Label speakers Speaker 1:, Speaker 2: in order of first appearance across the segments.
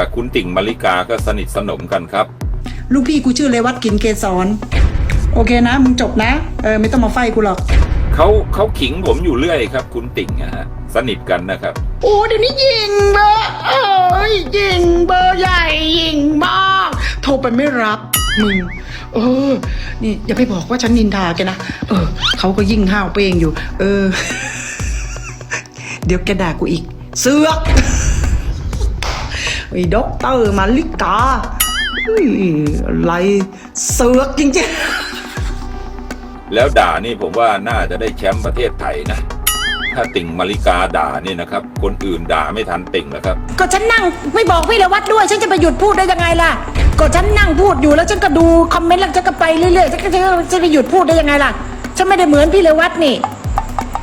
Speaker 1: กับคุณติ่งมาริกาก็สนิทสนมกันครับ
Speaker 2: ลูกพี่กูชื่อเลวัตกินเกสรโอเคนะ มึงจบนะ เออ ไม่ต้องมาไฟกูหรอก
Speaker 1: เขาเขาขิงผมอยู่เรื่อยครับ คุณติ่งอะฮะสนิทกันนะครับ
Speaker 2: โอ้เดี๋ยวนี้ยิงเบอร์เอ้ยยิงเบอร์ใหญ่ยิงมากโทรไปไม่รับมึงเออ นี่อย่าไปบอกว่าฉันนินทาแกนะเออเขาก็ยิ่งห้าวเป้งอยู่ เออ เดี๋ยวแกด่ากูอีก เสือก ไอ้ด็อกเตอร์มาลิกาเฮ้ยอะไรเสือกจริงๆ
Speaker 1: แล้วด่านี่ผมว่าน่าจะได้แชมป์ประเทศไทยนะ ถ้าติ่งมาริกาด่านี่นะครับ คนอื่นด่าไม่ทันติ่งแล้วครับ
Speaker 2: ก็ฉันนั่งไม่บอกพี่เลวัดด้วย ฉันจะไปหยุดพูดได้ยังไงล่ะ ก็ฉันนั่งพูดอยู่แล้วฉันก็ดูคอมเมนต์แล้วฉันก็ไปเรื่อยๆฉันก็จะจะไปหยุดพูดได้ยังไงล่ะ ฉันไม่ได้เหมือนพี่เลวัดนี่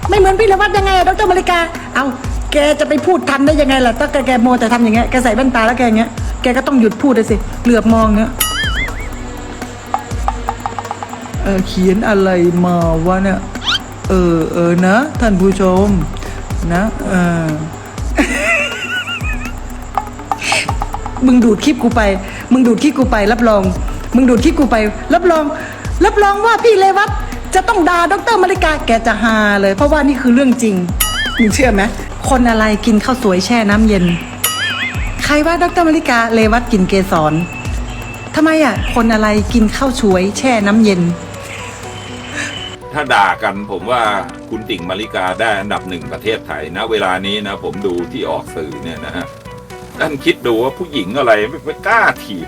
Speaker 2: ไม่เหมือนพี่เลวัดยังไงอะดรมาริกา เอา แกจะไปพูดทันได้ยังไงล่ะถ้าแกแกโมวแต่ทำอย่างเงี้ยแกใส่แว่นตาแล้วแกอย่างเงี้ยแกก็ต้องหยุดพูดเลยสิเหลือบมองเงี้ยเออเขียนอะไรมาวะเนี่ยเออเออนะ ท่านผู้ชม นะเออมึงดูดคลิปกูไป มึงดูดคลิปกูไป รับรอง มึงดูดคลิปกูไป รับรอง รับรองว่าพี่เลวัตจะต้องด่าดรมาริกาแกจะฮาเลย เพราะว่านี่คือเรื่องจริง มึงเชื่อไหมคนอะไรกินข้าวสวยแช่น้ำเย็น ใครว่าดรมาริกาเลวัตกินเกสรทำไมอะ คนอะไรกินข้าวสวยแช่น้ำเย็น
Speaker 1: ถ้าด่ากันผมว่าคุณติ่งมาริกาได้อันดับหนึ่งประเทศไทยนะ เวลานี้นะ ผมดูที่ออกสื่อเนี่ยนะฮะท่านคิดดูว่าผู้หญิงอะไรไม่ไมกล้าถีบ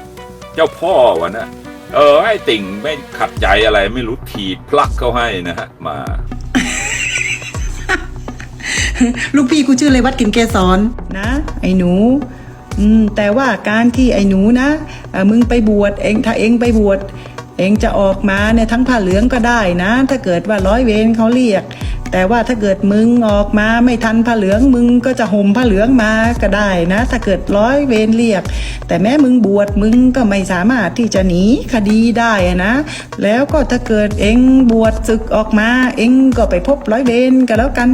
Speaker 1: เจ้าพ่อวะนะ เออไอ้ติ่งไม่ขัดใจอะไรไม่รู้ถีบพลักเขาให้นะฮะมา
Speaker 2: ลูกพี่กูชื่อเลยวัดกินเกสรนะ ไอ้หนูอืมแต่ว่าการที่ไอ้หนูนะมึงไปบวชเองถ้าเองไปบวชเองจะออกมาเนี่ยทั้งผ้าเหลืองก็ได้นะ ถ้าเกิดว่าร้อยเวรเขาเรียก แต่ว่าถ้าเกิดมึงออกมาไม่ทันผ้าเหลืองมึงก็จะห่มผ้าเหลืองมาก็ได้นะ ถ้าเกิดร้อยเวรเรียก แต่แม้มึงบวชมึงก็ไม่สามารถที่จะหนีคดีได้นะ แล้วก็ถ้าเกิดเองบวชศึกออกมา เองก็ไปพบร้อยเวรกันแล้วกัน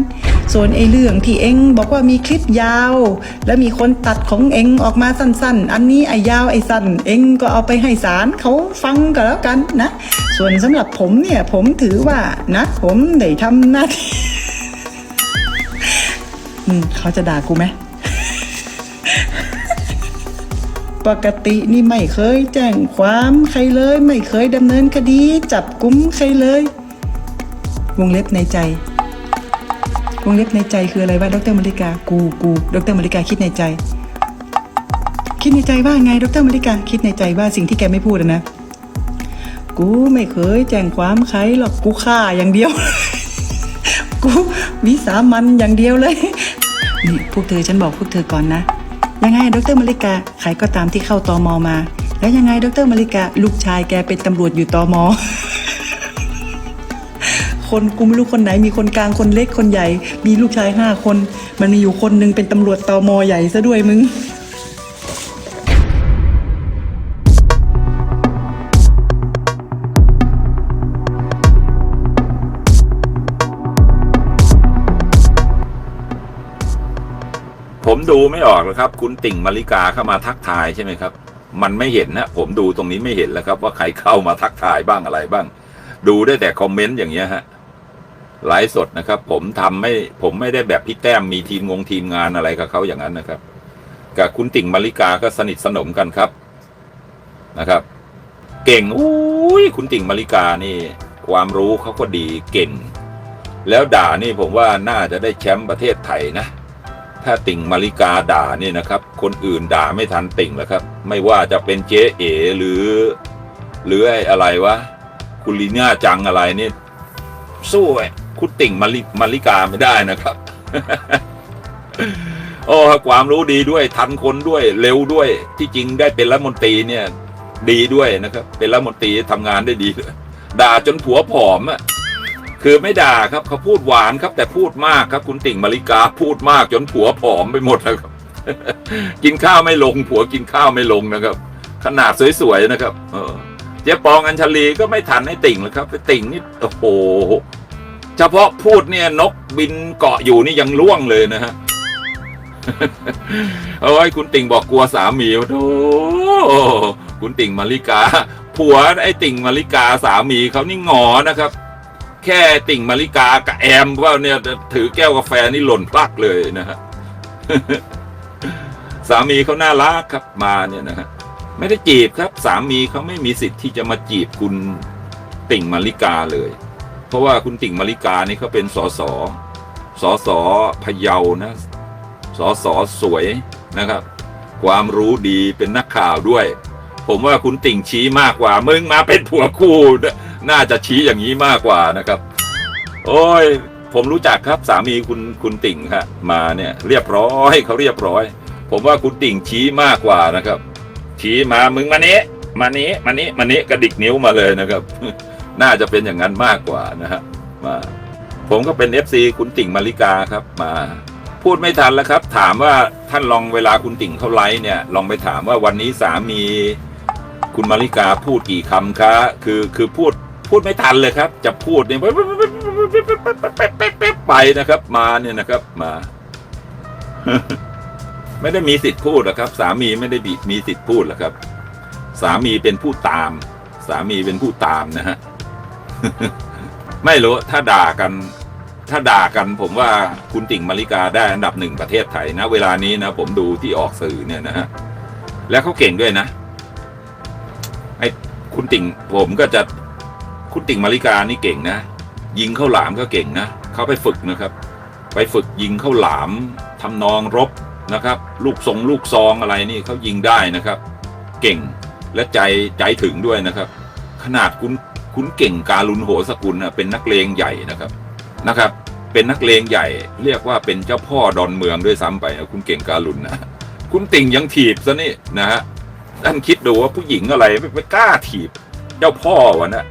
Speaker 2: ส่วนไอ้เรื่องที่เองบอกว่ามีคลิปยาว แล้วมีคนตัดของเองออกมาสั้นๆ อันนี้ไอ้ยาวไอ้สั้น เองก็เอาไปให้ศาลเขาฟังก็แล้วกันนะ ส่วนสำหรับผมเนี่ยผมถือว่านะผมได้ทำหน้าที่อืมเขาจะด่ากูไหม ปกตินี่ไม่เคยแจ้งความใครเลย ไม่เคยดำเนินคดี จับกุมใครเลย วงเล็บในใจ วงเล็บในใจคืออะไรวะดรมาริกา กูกูดรมาริกาคิดในใจ คิดในใจว่าไงดรมาริกาคิดในใจว่าสิ่งที่แกไม่พูดอะนะ กูไม่เคยแจ้งความใครหรอกกูฆ่าอย่างเดียว กูวิสามันอย่างเดียวเลย นี่พวกเธอฉันบอกพวกเธอก่อนนะ ยังไงดรมาริกาใครก็ตามที่เข้าตอมอมา แล้วยังไงดรมาริกาลูกชายแกเป็นตำรวจอยู่ตอมอคนกูไม่รู้คนไหนมีคนกลางคนเล็กคนใหญ่ มีลูกชายห้าคน มันมีอยู่คนหนึงเป็นตำรวจตอมอใหญ่ซะด้วยมึง
Speaker 1: ผมดูไม่ออกหรอกครับ คุณติ่งมาริกาเข้ามาทักทายใช่ไหมครับ มันไม่เห็นนะผมดูตรงนี้ไม่เห็นแล้วครับ ว่าใครเข้ามาทักทายบ้างอะไรบ้าง ดูได้แต่คอมเมนต์อย่างเงี้ยฮะไลฟ์สดนะครับ ผมทำไม่ผมไม่ได้แบบพี่แต้มมีทีมงงทีมงานอะไรกับเขาอย่างนั้นนะครับ กับคุณติ่งมาริกาก็สนิทสนมกันครับนะครับ เก่งอุ้ยคุณติ่งมาริกานี่ ความรู้เขาก็ดีเก่ง แล้วด่านี่ผมว่าน่าจะได้แชมป์ประเทศไทยนะ ถ้าติ่งมาริกาด่าเนี่ยนะครับ คนอื่นด่าไม่ทันติ่งแล้วครับ ไม่ว่าจะเป็นเจ๊เอหรือ หรือไอ้อะไรวะคุณลีน่าจังอะไรนี่สู้ไอ้คุณติ่งมาริมาริกาไม่ได้นะครับ โอ้ความรู้ดีด้วยทันคนด้วยเร็วด้วย ที่จริงได้เป็นรัฐมนตรีเนี่ย ดีด้วยนะครับ เป็นรัฐมนตรีทำงานได้ดีด้วยด่าจนผัวผอมอะ คือไม่ด่าครับเขาพูดหวานครับ แต่พูดมากครับคุณติ่งมาริกาพูดมากจนผัวผอมไปหมดแล้วครับ กินข้าวไม่ลง ผัวกินข้าวไม่ลงนะครับ ขนาดสวยๆนะครับ เออเจ๊ปองอัญชลีก็ไม่ทันให้ติ่งเลยครับไปติ่งนี่โอ้โหเฉพาะพูดเนี่ยนกบินเกาะอยู่นี่ยังล่วงเลยนะฮะโอ้ยคุณติ่งบอกกลัวสามีโอ้คุณติ่งมาริกา ผัวไอ้ติ่งมาริกาสามีเขานี่หงอนะครับ แค่ติ่งมาริกากับแอมว่าเนี่ยถือแก้วกาแฟนี่หล่นพลักเลยนะฮะสามีเขาน่ารักครับมาเนี่ยนะฮะไม่ได้จีบครับ สามีเขาไม่มีสิทธิ์ที่จะมาจีบคุณติ่งมาริกาเลย เพราะว่าคุณติ่งมาริกานี่เขาเป็นสสสสพะเยานะสอสอสวยนะครับ ความรู้ดีเป็นนักข่าวด้วย ผมว่าคุณติ่งชี้มากกว่า มึงมาเป็นผัวคู่ น่าจะชี้อย่างนี้มากกว่านะครับ โอ้ย ผมรู้จักครับสามีคุณคุณติ่งครับมาเนี่ยเรียบร้อยเขาเรียบร้อย ผมว่าคุณติ่งชี้มากกว่านะครับ ชี้มามึงมานี้มานี้มานี้มานี้กระดิกนิ้วมาเลยนะครับ น่าจะเป็นอย่างนั้นมากกว่านะฮะมาผมก็เป็นเอฟซีคุณติ่งมาริกาครับมาพูดไม่ทันแล้วครับ ถามว่าท่านลองเวลาคุณติ่งเขาไลฟ์เนี่ย ลองไปถามว่าวันนี้สามี คุณมาริกาพูดกี่คำคะ คือคือพูด พูดไม่ทันเลยครับ จะพูดเนี่ยไปนะครับ มาเนี่ยนะครับ มา ไม่ได้มีสิทธิ์พูดหรอกครับ สามีไม่ได้มีสิทธิ์พูดหรอกครับ สามีเป็นผู้ตาม สามีเป็นผู้ตามนะฮะไม่รู้ถ้าด่ากัน ถ้าด่ากันผมว่าคุณติ่งมาริกาได้อันดับหนึ่งประเทศไทยนะเวลานี้นะผมดูที่ออกสื่อเนี่ยนะฮะแล้วเขาเก่งด้วยนะไอ้คุณติ่งผมก็จะ คุณติ่งมาริกานี่เก่งนะ ยิงเข้าหลามก็เก่งนะเขาไปฝึกนะครับ ไปฝึกยิงเข้าหลามทำนองรบนะครับ ลูกทรงลูกซองอะไรนี่เขายิงได้นะครับ เก่งและใจใจถึงด้วยนะครับ ขนาดคุณคุณเก่งการุณโหสกุลนะเป็นนักเลงใหญ่นะครับนะครับ เป็นนักเลงใหญ่ เรียกว่าเป็นเจ้าพ่อดอนเมืองด้วยซ้ำไปนะคุณเก่งการุณนะคุณติ่งยังถีบซะนี่นะฮะท่านคิดดูว่าผู้หญิงอะไรไม่ไม่กล้าถีบ เจ้าพ่อวะนะ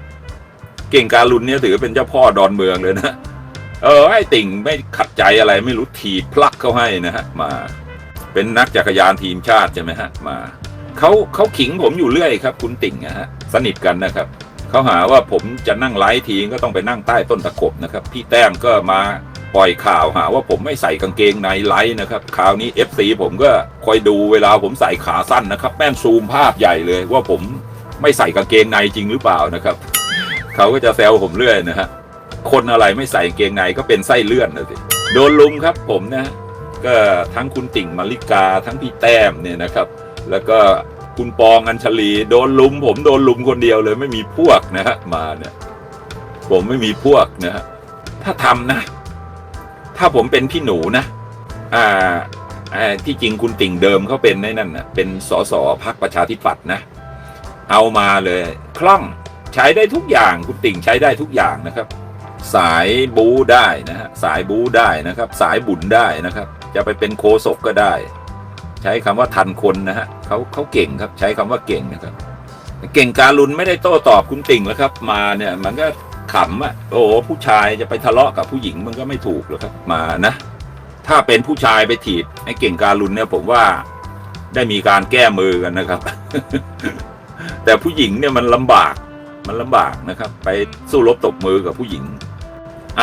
Speaker 1: เก่งการุณเนี่ยถือเป็นเจ้าพ่อดอนเมืองเลยนะเออไอ้ติ่งไม่ขัดใจอะไรไม่รู้ถีบพลักเขาให้นะฮะมาเป็นนักจักรยานทีมชาติใช่ไหมฮะมาเขาเขาขิงผมอยู่เรื่อยครับ คุณติ่งนะฮะสนิทกันนะครับเขาหาว่าผมจะนั่งไลฟ์ทีก็ต้องไปนั่งใต้ต้นตะขบนะครับ พี่แต้มก็มาปล่อยข่าวหาว่าผมไม่ใส่กางเกงในไลฟ์นะครับคราวนี้ FC ผมก็คอยดูเวลาผมใส่ขาสั้นนะครับแม่งซูมภาพใหญ่เลยว่าผมไม่ใส่กางเกงในจริงหรือเปล่านะครับ เขาก็จะแซวผมเรื่อยนะฮะคนอะไรไม่ใส่เกงในก็เป็นไส้เลื่อนนะสิโดนลุมครับผมนะก็ทั้งคุณติ่งมาริกาทั้งพี่แต้มเนี่ยนะครับ แล้วก็คุณปองอัญชลี โดนลุม ผมโดนลุมคนเดียวเลย ไม่มีพวกนะฮะมาเนี่ยผมไม่มีพวกนะฮะถ้าทำนะ ถ้าผมเป็นพี่หนูนะอ่าอ่าที่จริงคุณติ่งเดิมเขาเป็นในนั่นนะเป็นสสพักประชาธิปัตย์นะ เอามาเลย คล่อง ใช้ได้ทุกอย่างคุณติ่งใช้ได้ทุกอย่างนะครับ สายบูได้นะฮะสายบูได้นะครับ สายบุญได้นะครับ จะไปเป็นโคศกก็ได้ ใช้คำว่าทันคนนะฮะเขาเขาเก่งครับ ใช้คำว่าเก่งนะครับ เก่งการุณไม่ได้โต้ตอบคุณติ่งแล้วครับ มาเนี่ยมันก็ขำอะโอ้ผู้ชายจะไปทะเลาะกับผู้หญิงมันก็ไม่ถูกหรอกครับมานะ ถ้าเป็นผู้ชายไปถีบไอ้เก่งการุณเนี่ยผมว่าได้มีการแก้มือกันนะครับ แต่ผู้หญิงเนี่ยมันลำบาก มันลำบากนะครับ ไปสู้รบตบมือกับผู้หญิง ไอ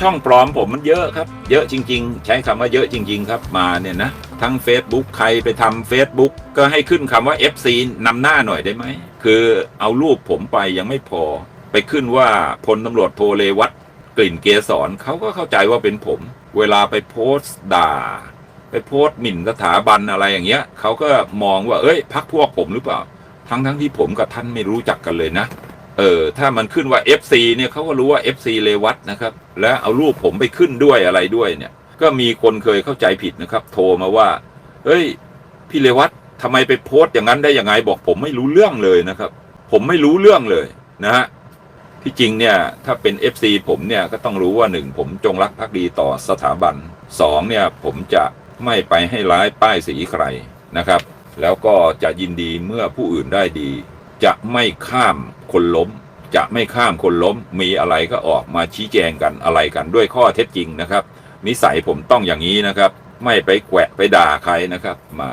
Speaker 1: ช่องปลอมผมมันเยอะครับ เยอะจริง ๆ ใช้คำว่าเยอะจริง ๆ ครับมาเนี่ยนะทั้ง Facebook ใครไปทำ Facebook ก็ให้ขึ้นคำว่า FC นำหน้าหน่อยได้ไหม คือเอารูปผมไปยังไม่พอ ไปขึ้นว่าพลตำรวจโทเลวัตกลิ่นเกษรเขาก็เข้าใจว่าเป็นผม เวลาไปโพสต์ด่า ไปโพสต์หมิ่นสถาบันอะไรอย่างเงี้ยเขาก็มองว่าเอ้ยพักพวกผมหรือเปล่า ทั้งทั้งที่ผมกับท่านไม่รู้จักกันเลยนะ เออ ถ้ามันขึ้นว่า FC เนี่ยเขาก็รู้ว่า FC เลวัตนะครับ และเอารูปผมไปขึ้นด้วยอะไรด้วยเนี่ย ก็มีคนเคยเข้าใจผิดนะครับ โทรมาว่า เฮ้ย พี่เลวัตทำไมไปโพสต์อย่างนั้นได้ยังไงบอกผมไม่รู้เรื่องเลยนะครับ ผมไม่รู้เรื่องเลยนะฮะที่จริงเนี่ยถ้าเป็น FC ผมเนี่ยก็ต้องรู้ว่าหนึ่งผมจงรักภักดีต่อสถาบันสองเนี่ยผมจะไม่ไปให้ร้ายป้ายสีใครนะครับ แล้วก็จะยินดีเมื่อผู้อื่นได้ดี จะไม่ข้ามคนล้ม จะไม่ข้ามคนล้ม มีอะไรก็ออกมาชี้แจงกันอะไรกันด้วยข้อเท็จจริงนะครับ นิสัยผมต้องอย่างนี้นะครับ ไม่ไปแกวะไปด่าใครนะครับมา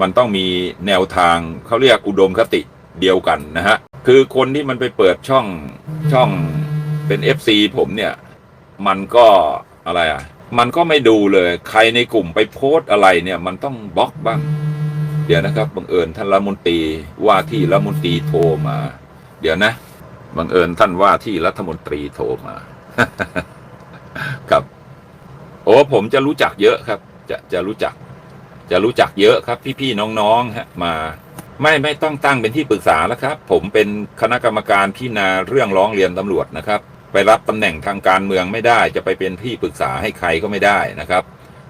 Speaker 1: มันต้องมีแนวทางเขาเรียกอุดมคติเดียวกันนะฮะคือคนที่มันไปเปิดช่องช่องเป็น FC ผมเนี่ยมันก็อะไรอะ มันก็ไม่ดูเลย ใครในกลุ่มไปโพสต์อะไรเนี่ย มันต้องบล็อกบ้าง เดี๋ยวนะครับบังเอิญท่านรัฐมนตรีว่าที่รัฐมนตรีโทรมา เดี๋ยวนะบังเอิญท่านว่าที่รัฐมนตรีโทรมาครับโอ้ผมจะรู้จักเยอะครับ จะจะรู้จัก จะรู้จักเยอะครับ พี่ๆน้องๆฮะมา ไม่ไม่ต้องตั้งเป็นที่ปรึกษาแล้วครับ ผมเป็นคณะกรรมการพิจารณาเรื่องร้องเรียนตำรวจนะครับ ไปรับตำแหน่งทางการเมืองไม่ได้ จะไปเป็นที่ปรึกษาให้ใครก็ไม่ได้นะครับ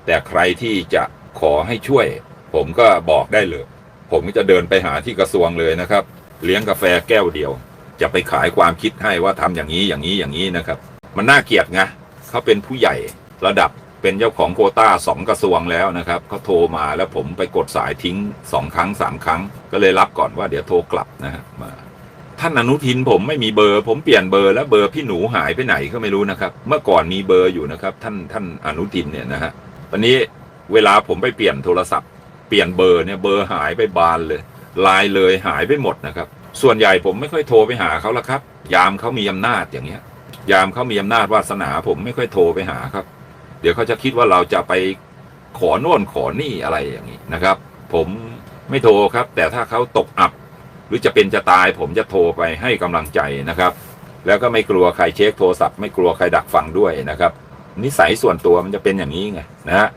Speaker 1: แต่ใครที่จะขอให้ช่วย ผมก็บอกได้เลย ผมจะเดินไปหาที่กระทรวงเลยนะครับ เลี้ยงกาแฟแก้วเดียว จะไปขายความคิดให้ว่าทำอย่างนี้อย่างนี้อย่างนี้นะครับ มันน่าเกลียดไงเขาเป็นผู้ใหญ่ระดับเป็นเจ้าของโคต้าสองกระทรวงแล้วนะครับเขาโทรมาแล้วผมไปกดสายทิ้งสองครั้งสามครั้ง ก็เลยรับก่อนว่าเดี๋ยวโทรกลับนะฮะมาท่านอนุทินผมไม่มีเบอร์ ผมเปลี่ยนเบอร์แล้วเบอร์พี่หนูหายไปไหนก็ไม่รู้นะครับ เมื่อก่อนมีเบอร์อยู่นะครับ ท่านท่านอนุทินเนี่ยนะฮะวันนี้เวลาผมไปเปลี่ยนโทรศัพท์ ปลี่ยนเบอร์เนี่ยเบอร์หายไปบานเลยไลายเลยหายไปหมดนะครับ ส่วนใหญ่ผมไม่ค่อยโทรไปหาเขาแล้วครับ ยามเขามีอำนาจอย่างเงี้ย ยามเขามีอำนาจวาสนาผมไม่ค่อยโทรไปหาครับ เดี๋ยวเขาจะคิดว่าเราจะไปขอโน่นขอนี่อะไรอย่างนี้นะครับ ผมไม่โทรครับ แต่ถ้าเขาตกอับ หรือจะเป็นจะตายผมจะโทรไปให้กำลังใจนะครับ แล้วก็ไม่กลัวใครเช็คโทรศัพท์ไม่กลัวใครดักฟังด้วยนะครับ นิสัยส่วนตัวมันจะเป็นอย่างนี้ไงนะฮะ